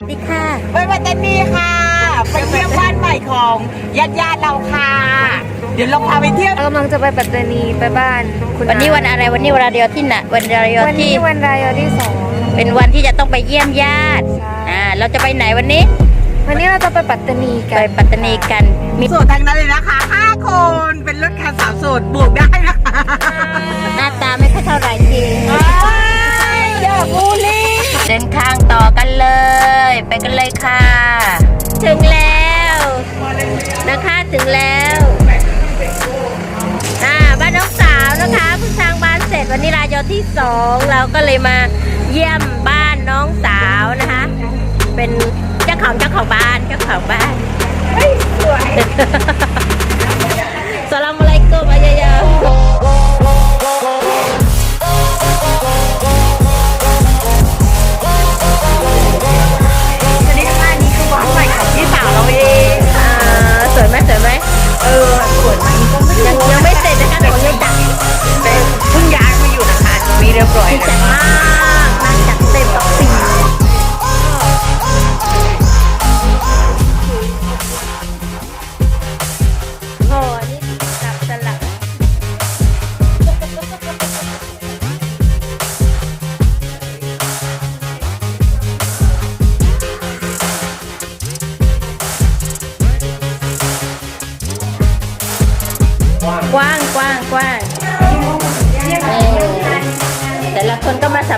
สวัสดีค่ะไปปัตตานีค่ะ ไปเที่ยวบ้านใหม่ของญาติญาติๆเราค่ะ เดี๋ยวเราพาไปเที่ยวเรากำลังจะไปปัตตานีไปบ้านคุณวันนี้วันอะไรวันนี้วันเดียวที่ไหนะวันเดียววันที่นี้วันรายที่สองเป็นวันที่จะต้องไปเยี่ยมญาติใช่อ่าเราจะไปไหนวันนี้ วันนี้เราจะไปปัตตานีกัไปนปัตตานีกันมีโสดทั้งนั้นเลยนะคะ5คนเป็นรถคันสาวโสดบวกได้นะคะหน้าตาไม่ค่อยเท่าไหร่จริงอย่าบูลลี่เดินทางต่อกันเลย ไปกันเลยค่ะ ถึงแล้วนะคะถึงแล้วอ่าบ้านน้องสาวนะคะเพิ่งสร้างบ้านเสร็จวันนี้รายอที่สองเราก็เลยมาเยี่ยมบ้านน้องสาวนะคะ เป็นเจ้าของเจ้าของบ้านเจ้าของบ้านสลามอะไรกุมอายาย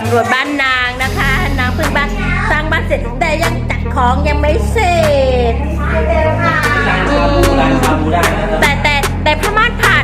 ำรวจบ้านนางนะคะ นางเพิ่งบ้านสร้างบ้านเสร็จแต่ยังจัดของยังไม่เสร็จอืมแต่แต่แต่พม่านผ่า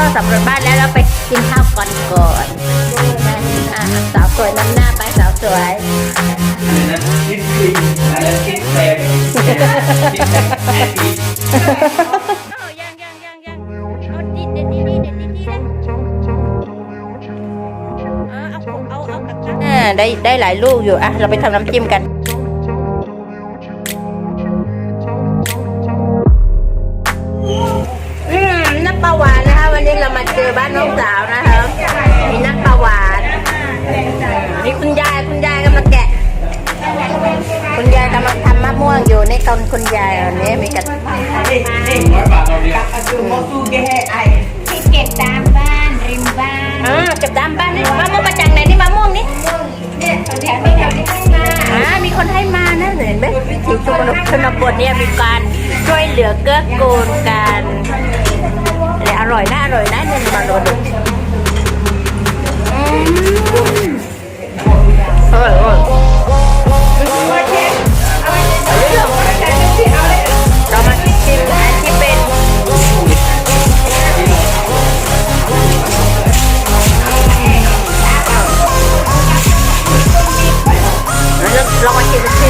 ก็สำรวจบ้านแล้วเราไปกินข้าวก่อนก่อนอะสาวสวยนำหน้าไปสาวสวยคิดดีอะไรคิดแพงคิดแพงยังยังยังยังเอาดีเด็ดดีเด็ดดีนะเอาเอาเอากับอ่าได้ได้หลายลูกอยู่อะเราไปทำน้ำจิ้มกันอืมน้ำปลาหวานนะคะวันนี้เรา มาเจอบ้านน้องสาวนะคะมีน้ำปลาหวานนี่คุณยายคุณยายกำลังแกะ คุณยายกำลังทำมะม่วงอยู่ในตอนคุณยายอันนี้มีกระดูมอสูแกไอที่เก็บตามบ้านริมบ้านอ่าเก็บตามบ้านนี่มะม่วงมาจากไหนนี่มะม่วงนี่เนี่ยแถวนี้แถวนี้ให้มาอ่ามีคนให้มานะเห็นไหมวิถีชนบทชนบทเนี่ยมีการช่วยเหลือเกื้อกูลกันเนี่ยอ ร่อยนะอร่อยนะเนี่ยมาโดนดูอืมอร่อยอร่อยเรามาชิมอันที่เป็นเราเรามาชิม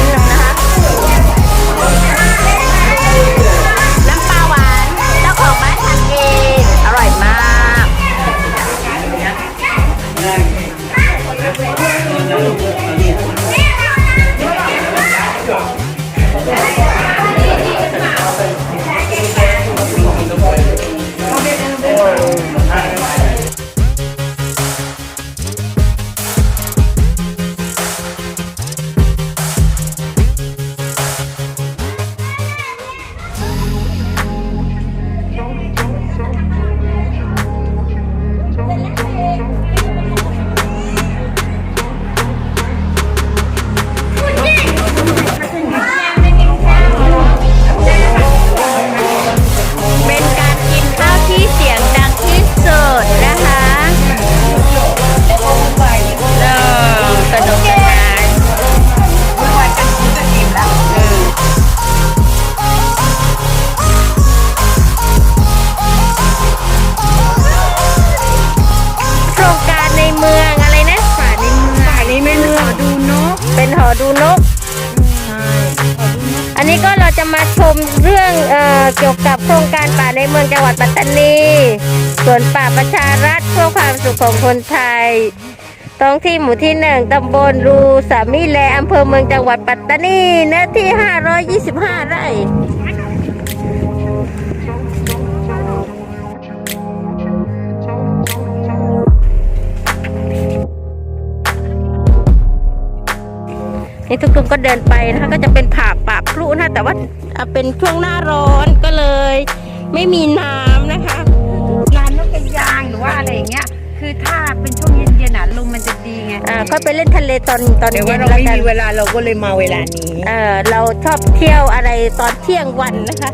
องจังหวัดปัตตานีสวนป่าประชารัฐเพื่อความสุขของคนไทยท้องที่หมู่ที่หนึ่งตำบลรูสามีแลอำเภอเมืองจังหวัดปัตตานีเนื้อที่ 525 ไร่นี่ทุกคนก็เดินไปนะคะก็จะเป็นผาป่าพลุนะแต่ว่าเป็นช่วงหน้าร้อนก็เลย ไม่มีน้ำนะคะร้านนกกระยางหรือว่าอะไรอย่างเงี้ย คือถ้าเป็นช่วงเย็นๆอะลมมันจะดีไงอ่าก็ไปเล่นทะเลตอนตอนเดี๋ยวเย็ว่านเราแล้วไม่กันมีเวลาเราก็เลยมาเวลานี้ เออเราชอบเที่ยวอะไรตอนเที่ยงวันนะคะ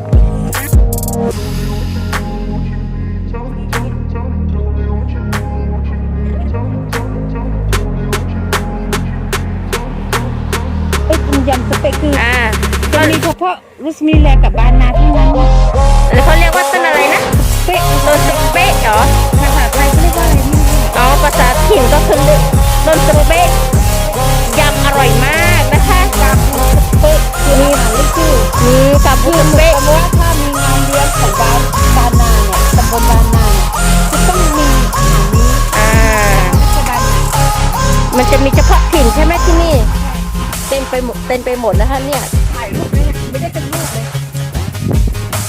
ไปกินยำสเต็กคืออ่า ตอนนี้เฉพาะรุสมิแลกับบ้านนาที่นั้นแล้วเขาเรียกว่าต้นอะไรนะเป๊ะต้นสเป๊ะเหรอภาษาไทยเขาเรียกว่าอะไรนี่อ๋อภาษาถิ่นก็คือต้นสเป๊ะยำอร่อยมากนะคะกับเป๊ะคือนี่ค่ะนี่คืออืมกับเป๊ะว่าถ้ามีงานเลี้ยงของบ้านบ้านนาเนี่ยตำบลบ้านนาเนี่ยจะต้องมีอาหารนี้อ่ามันจะมีเฉพาะถิ่นใช่ไหมที่นี่เต็มไปหมดเต็มไปหมดนะคะเนี่ยถ่ายรูปเนี่ย ไม่ได้เป็นรูปเลย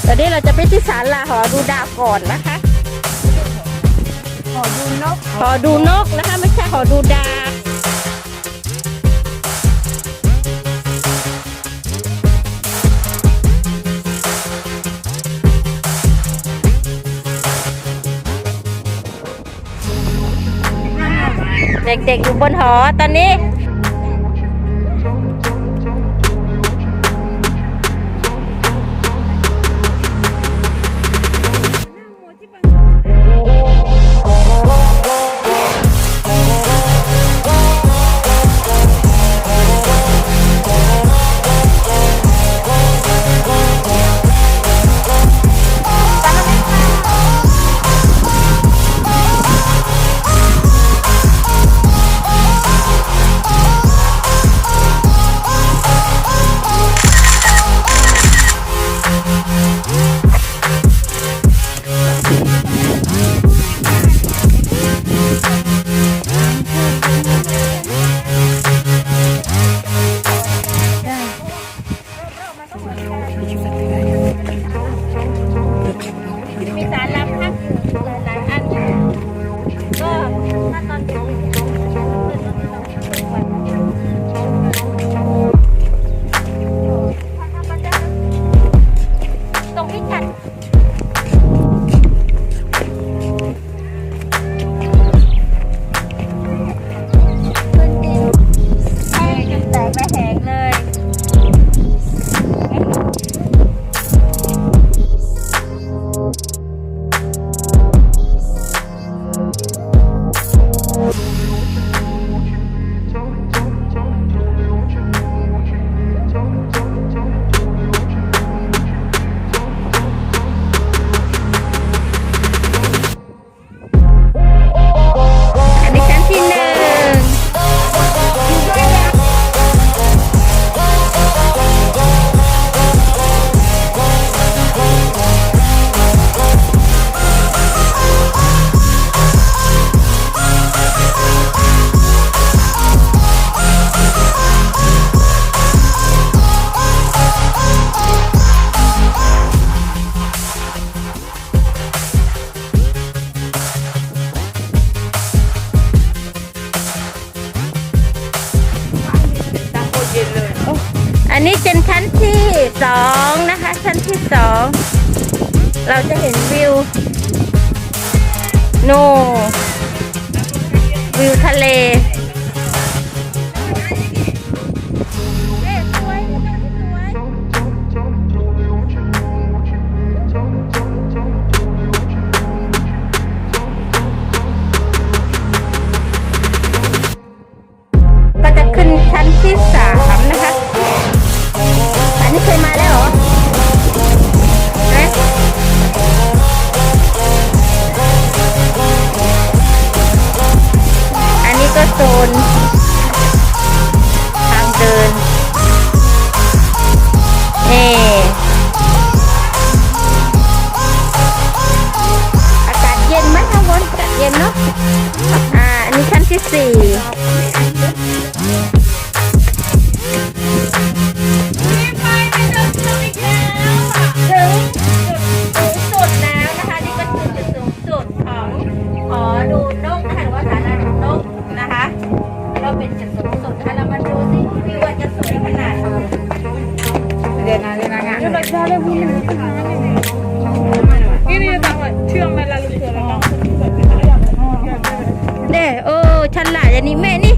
ตอนนี้เราจะไปที่ศาลาหอดูดาวก่อนนะคะขอดูนก หอดูนกนะคะ ไม่ใช่หอดูดาวเด็กๆอยู่บนหอตอนนี้ มี เราเป็นจุดสูงสุดค่ะเรามาดูสิวิวว่จะสวยขนาดไหนเดี๋ยวนะเดี๋ยวนะงานเด้โอ้ฉลาดอันนี้แม่นี่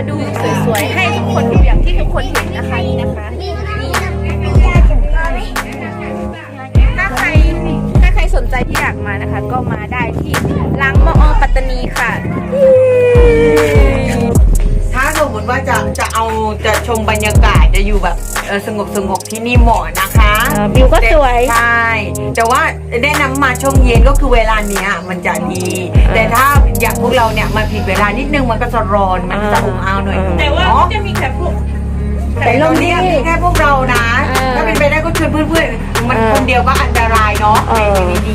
มาดูสวยๆ ให้ทุกคนดูอย่างที่ทุกคนเห็นนะคะนี่นะคะถ้าใครถ้าใครสนใจที่อยากมานะคะ ก็มาได้ที่ล้างมอปัตตานีค่ะ ว่าจะจะเอาจะชมบรรยากาศจะอยู่แบบเออสงบสงบที่นี่เหมาะนะคะเออวิวก็สวยใช่แต่ว่าแนะนำมาช่วงเย็นก็คือเวลาเนี้ยมันจะดี แต่ถ้าอย่างพวกเราเนี่ยมาผิดเวลานิดนึงมันก็จะร้อนมันก็จะอบอ้าวหน่อยแต่ว่าเนาะจะมีแค่พวกแต่ตรงเนี้ยมีแค่พวกเรานะเออถ้าเป็นไปได้ก็ชวนเพื่อนๆมันเออคนเดียวก็อันตรายเนาะเออไม่ดี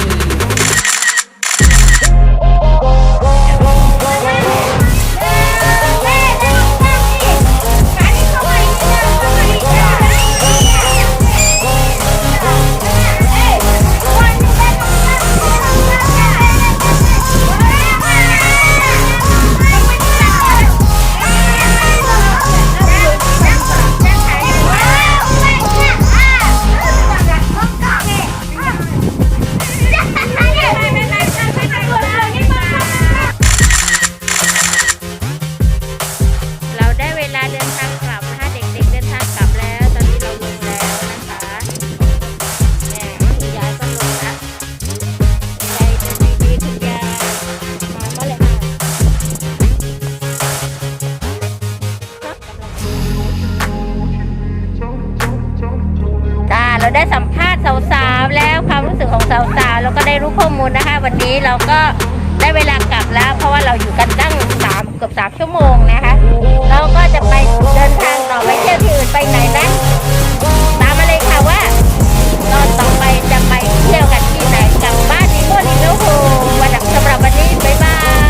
เราได้สัมภาษณ์สาวๆแล้วความรู้สึกของสาวๆแล้วก็ได้รู้ข้อมูลนะคะ วันนี้เราก็ได้เวลากลับแล้ว เพราะว่าเราอยู่กันตั้งสามเกือบสามชั่วโมงนะคะเราก็จะไปเดินทางต่อไปเที่ยวที่อื่นไปไหนนั้นตามมาเลยค่ะว่าตอนต่อไปจะไปเที่ยวกันที่ไหนกลับบ้านนิโมดีโนโหวันสำหรับวันนี้บ๊ายบาย